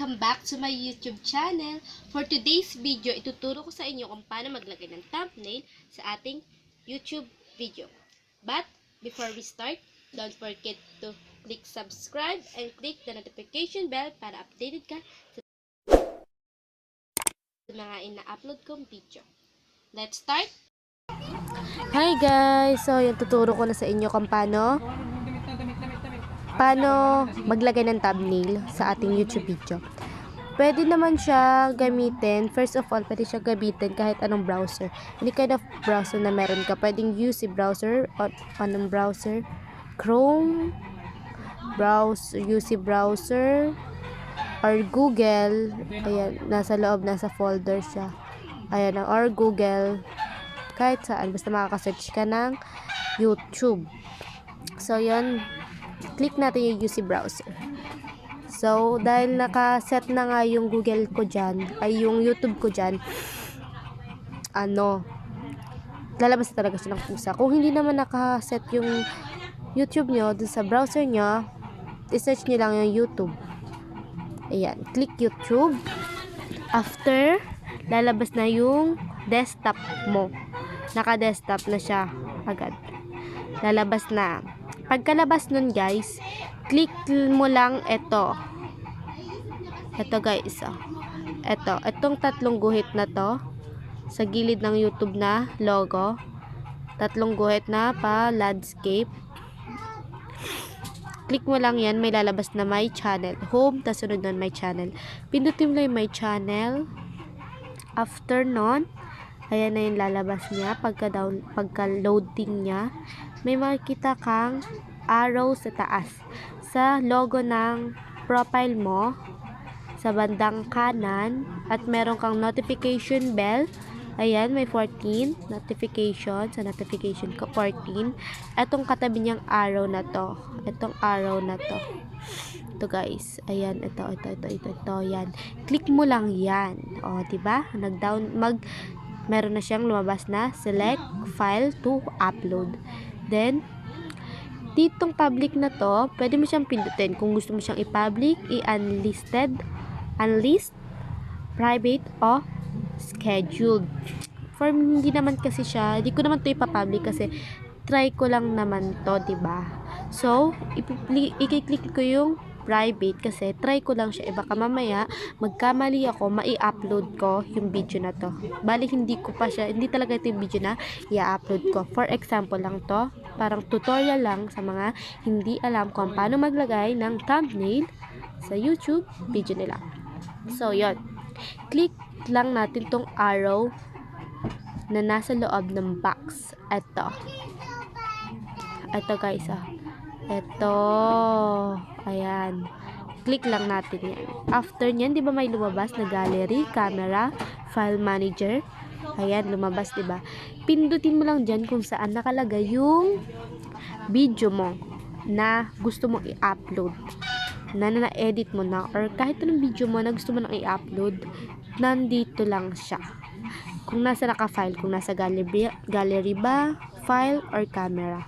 Welcome back to my YouTube channel. For today's video, ituturo ko sa inyo kung paano maglagay ng thumbnail sa ating YouTube video. But, before we start, don't forget to click subscribe and click the notification bell para updated ka sa mga ina-upload kong video. Let's start! Hi guys! So, yung tuturo ko na sa inyo kung paano paano maglagay ng thumbnail sa ating YouTube video. Pwede naman siya gamitin. First of all, pwede siya gamitin kahit anong browser. Any kind of browser na meron ka. Pwedeng UC browser, o anong browser, Chrome, browse, UC browser, or Google. Ayan, nasa loob, nasa folder siya. Ayan, or Google. Kahit saan. Basta makakasearch ka ng YouTube. So, yun click natin yung UC browser. So, dahil naka-set na nga yung Google ko dyan, ay yung YouTube ko dyan, ano, lalabas talaga siya ng pusa. Kung hindi naman naka-set yung YouTube nyo dun sa browser nyo, i-search nyo lang yung YouTube. Ayan, click YouTube. After, lalabas na yung desktop mo. Naka-desktop na siya agad. Lalabas na. Pagkalabas nun guys, click mo lang ito. Ito guys, oh. Ito, itong tatlong guhit na to sa gilid ng YouTube na logo. Tatlong guhit na pa landscape. Click mo lang yan, may lalabas na my channel. Home, tas sunod nun my channel. Pindutin mo lang yung my channel. After nun, ayan na yung lalabas niya. Pagka, down, pagka loading niya, may makikita kang arrow sa taas. Sa logo ng profile mo, sa bandang kanan, at meron kang notification bell. Ayan, may 14 notification. Sa notification ko, 14. Etong katabi niyang arrow na to. Etong arrow na to. Ito guys. Ayan, ito, ito, ito, ito, ito. Yan. Click mo lang yan. O, diba? Nag-down, mag, meron na siyang lumabas na select file to upload. Then, ditong public na to, pwede mo siyang pindutin. Kung gusto mo siyang i-public, i-unlisted, unlist, private, o scheduled. For hindi naman kasi siya, hindi ko naman to ipapublic kasi try ko lang naman to, ba? So, i-click ko yung private kasi try ko lang siya. E baka mamaya, magkamali ako, mai-upload ko yung video na to. Bali, hindi ko pa siya, hindi talaga ito yung video na i-upload ko. For example lang to, parang tutorial lang sa mga hindi alam kung paano maglagay ng thumbnail sa YouTube video nila. So, yon Click lang natin tong arrow na nasa loob ng box. Ito. Ito guys, ah. Ito. Ayan. Click lang natin yan. After nyan, di ba may lumabas na gallery, camera, file manager? Ayan, lumabas, di ba? Pindutin mo lang dyan kung saan nakalagay yung video mo na gusto mong i-upload. Na na-edit mo na or kahit anong video mo na gusto mo nang i-upload, nandito lang siya. Kung nasa naka-file, kung nasa gallery, gallery ba, file, or camera.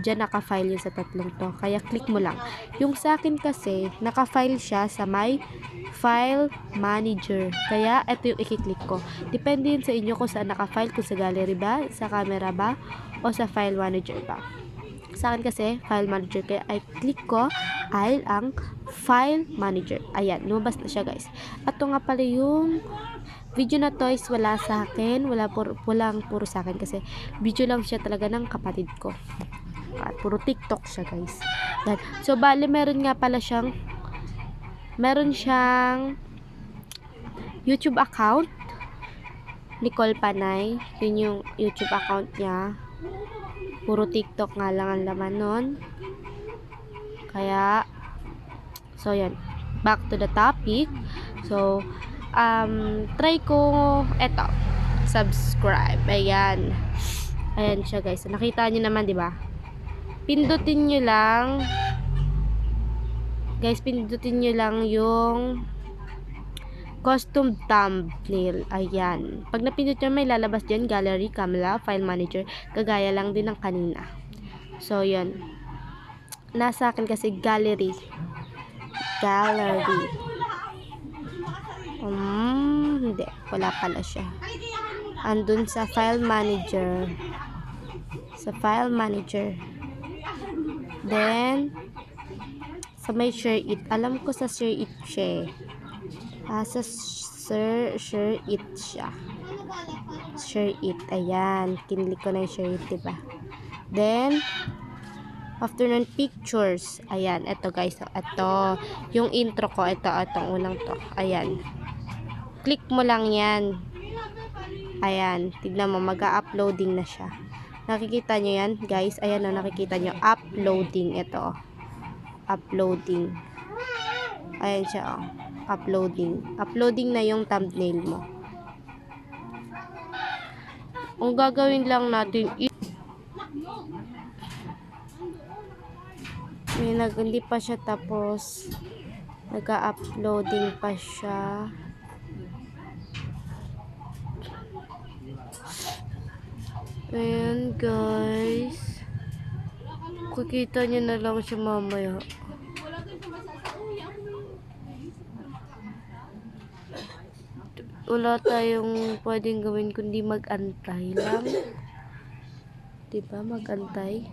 Diyan naka-file yun sa tatlong to. Kaya click mo lang. Yung sa akin kasi, naka-file siya sa my file manager. Kaya ito yung i-click ko. Depende yun sa inyo kung saan naka-file, kung sa gallery ba, sa camera ba, o sa file manager ba. Sa akin kasi, file manager. Kaya I click ko ay ang file manager. Ayan, lumabas na siya guys. At ito nga pala yung video na to is wala sa akin. Wala puro, walang puro sa akin kasi video lang siya talaga ng kapatid ko. At puro TikTok siya guys. Yan. So, bali meron nga pala siyang meron siyang YouTube account Nicole Panay. Yun yung YouTube account niya. Puro TikTok nga lang ang laman nun. Kaya, so yan. Back to the topic. So, um, try ko, eto, subscribe. Ayan. Ayan siya guys. Nakita nyo naman, di ba? Pindutin nyo lang. Guys, pindutin nyo lang yung custom thumbnail. Ayan. Pag napindot nyo, may lalabas dyan, gallery, camera, file manager. Kagaya lang din ng kanina. So, yun. Nasa akin kasi gallery. Gallery. Hmm, hindi. Wala pala siya. Andun sa file manager. Sa file manager. Then, sa may share it. Alam ko sa share it siya. eh. Ah, sa sir, share it siya. Share it. Ayan. Kinlik ko na yung share it, diba? Then, afternoon pictures. Ayan. Ito guys. Ito. Yung intro ko. Ito. Itong unang to. Ayan. Click mo lang yan. Ayan. Tignan mo. Mag-uploading na siya. Nakikita nyo yan, guys. Ayan o. Nakikita nyo. Uploading. Ito. Uploading. Ayan siya. Oh. Uploading. Uploading na yung thumbnail mo. Ang gagawin lang natin is may nag, hindi pa siya tapos nag-uploading pa siya ayan guys. Kukita niyo na lang siya mamaya. Wala tayong pwedeng gawin kundi mag-antay lang. Diba? Mag-antay.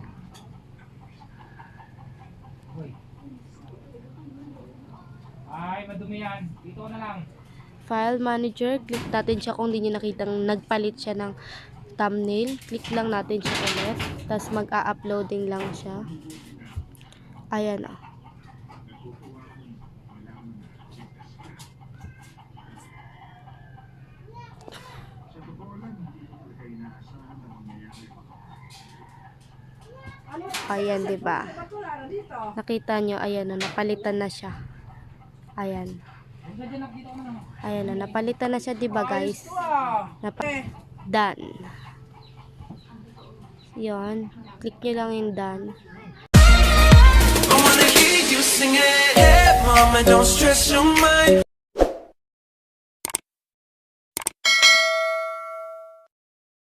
Ay, madumi yan. Dito na lang. file manager, click natin siya kung hindi nyo nakitang nagpalit siya ng thumbnail. Click lang natin siya ulit. Tapos mag-a-uploading lang siya. Ayan ah. Ayan, 'di ba? Nakita nyo, ayan na, napalitan na siya. Ayan. Ayan na, napalitan na siya, 'di ba, guys? Napa- done. Yon. Click nyo lang yung done. I wanna hear you sing it. Hey, mama, don't stress your mind.